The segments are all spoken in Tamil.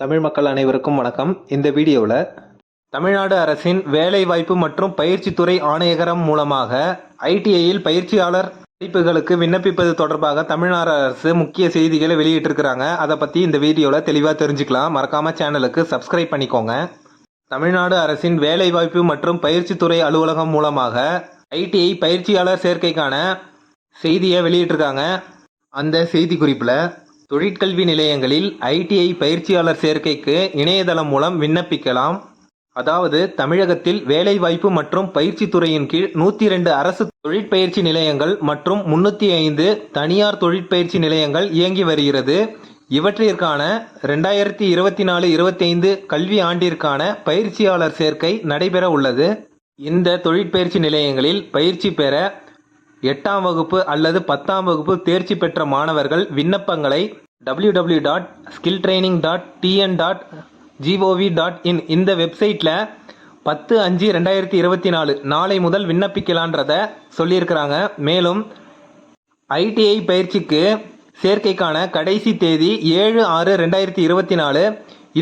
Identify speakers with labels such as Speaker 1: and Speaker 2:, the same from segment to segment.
Speaker 1: தமிழ் மக்கள் அனைவருக்கும் வணக்கம். இந்த வீடியோவில் தமிழ்நாடு அரசின் வேலைவாய்ப்பு மற்றும் பயிற்சித்துறை ஆணையகரம் மூலமாக ஐடிஐயில் பயிற்சியாளர் படிப்புகளுக்கு விண்ணப்பிப்பது தொடர்பாக தமிழ்நாடு அரசு முக்கிய செய்திகளை வெளியிட்டிருக்கிறாங்க. அதை பற்றி இந்த வீடியோவில் தெளிவாக தெரிஞ்சுக்கலாம். மறக்காமல் சேனலுக்கு சப்ஸ்கிரைப் பண்ணிக்கோங்க. தமிழ்நாடு அரசின் வேலைவாய்ப்பு மற்றும் பயிற்சித்துறை அலுவலகம் மூலமாக ஐடிஐ பயிற்சியாளர் சேர்க்கைக்கான செய்தியை வெளியிட்டிருக்காங்க. அந்த செய்தி குறிப்பில் தொழிற்கல்வி நிலையங்களில் ஐடிஐ பயிற்சியாளர் சேர்க்கைக்கு இணையதளம் மூலம் விண்ணப்பிக்கலாம். அதாவது தமிழகத்தில் வேலைவாய்ப்பு மற்றும் பயிற்சி துறையின் கீழ் நூற்றி ரெண்டு அரசு தொழிற்பயிற்சி நிலையங்கள் மற்றும் முன்னூற்றி ஐந்து தனியார் தொழிற்பயிற்சி நிலையங்கள் இயங்கி வருகிறது. இவற்றிற்கான ரெண்டாயிரத்தி இருபத்தி நாலு இருபத்தைந்து கல்வி ஆண்டிற்கான பயிற்சியாளர் சேர்க்கை நடைபெற உள்ளது. இந்த தொழிற்பயிற்சி நிலையங்களில் பயிற்சி பெற எட்டாம் வகுப்பு அல்லது பத்தாம் வகுப்பு தேர்ச்சி பெற்ற மாணவர்கள் விண்ணப்பங்களை W W dot skill training dot TN dot GOV dot in இந்த வெப்சைட்டில் பத்து அஞ்சு ரெண்டாயிரத்தி இருபத்தி நாலு நாளை முதல் விண்ணப்பிக்கலான்றத சொல்லியிருக்கிறாங்க. மேலும் ஐடிஐ பயிற்சிக்கு சேர்க்கைக்கான கடைசி தேதி ஏழு ஆறு ரெண்டாயிரத்தி இருபத்தி நாலு.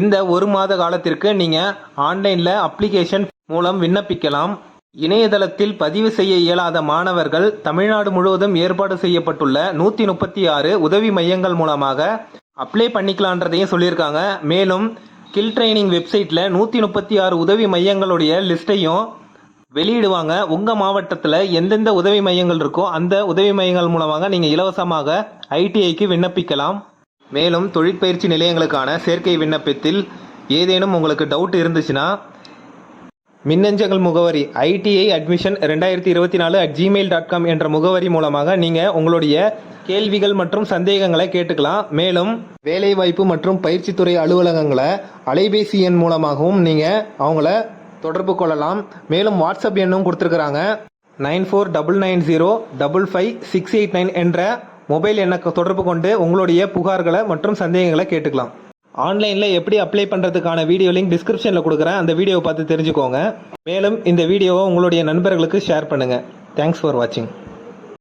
Speaker 1: இந்த ஒரு மாத காலத்திற்கு நீங்கள் ஆன்லைனில் அப்ளிகேஷன் மூலம் விண்ணப்பிக்கலாம். இணையதளத்தில் பதிவு செய்ய இயலாத மாணவர்கள் தமிழ்நாடு முழுவதும் ஏற்பாடு செய்யப்பட்டுள்ள நூற்றி முப்பத்தி ஆறு உதவி மையங்கள் மூலமாக அப்ளை பண்ணிக்கலான்றதையும் சொல்லியிருக்காங்க. மேலும் கில் ட்ரைனிங் வெப்சைட்டில் நூற்றி முப்பத்தி ஆறு உதவி மையங்களுடைய லிஸ்ட்டையும் வெளியிடுவாங்க. உங்கள் மாவட்டத்தில் எந்தெந்த உதவி மையங்கள் இருக்கோ அந்த உதவி மையங்கள் மூலமாக நீங்கள் இலவசமாக ஐடிஐக்கு விண்ணப்பிக்கலாம். மேலும் தொழிற்பயிற்சி நிலையங்களுக்கான சேர்க்கை விண்ணப்பத்தில் ஏதேனும் உங்களுக்கு டவுட் இருந்துச்சுன்னா மின்னஞ்சல் முகவரி ஐடிஐ அட்மிஷன் ரெண்டாயிரத்தி இருபத்தி நாலு அட் ஜிமெயில் டாட் காம் என்ற முகவரி மூலமாக நீங்கள் உங்களுடைய கேள்விகள் மற்றும் சந்தேகங்களை கேட்டுக்கலாம். மேலும் வேலைவாய்ப்பு மற்றும் பயிற்சித்துறை அலுவலகங்களை அலைபேசி எண் மூலமாகவும் நீங்கள் அவங்கள தொடர்பு கொள்ளலாம். மேலும் வாட்ஸ்அப் எண்ணும் கொடுத்துருக்குறாங்க. Nine four double nine zero double five six eight nine என்ற மொபைல் எண்ணை தொடர்பு கொண்டு உங்களுடைய புகார்களை மற்றும் சந்தேகங்களை கேட்டுக்கலாம். ஆன்லைனில் எப்படி அப்ளை பண்ணுறதுக்கான வீடியோ லிங்க் டிஸ்கிரிப்ஷனில் கொடுக்குறேன். அந்த வீடியோவை பார்த்து தெரிஞ்சுக்கோங்க. மேலும் இந்த வீடியோவை உங்களுடைய நண்பர்களுக்கு ஷேர் பண்ணுங்கள் தேங்க்ஸ் ஃபார் வாட்சிங்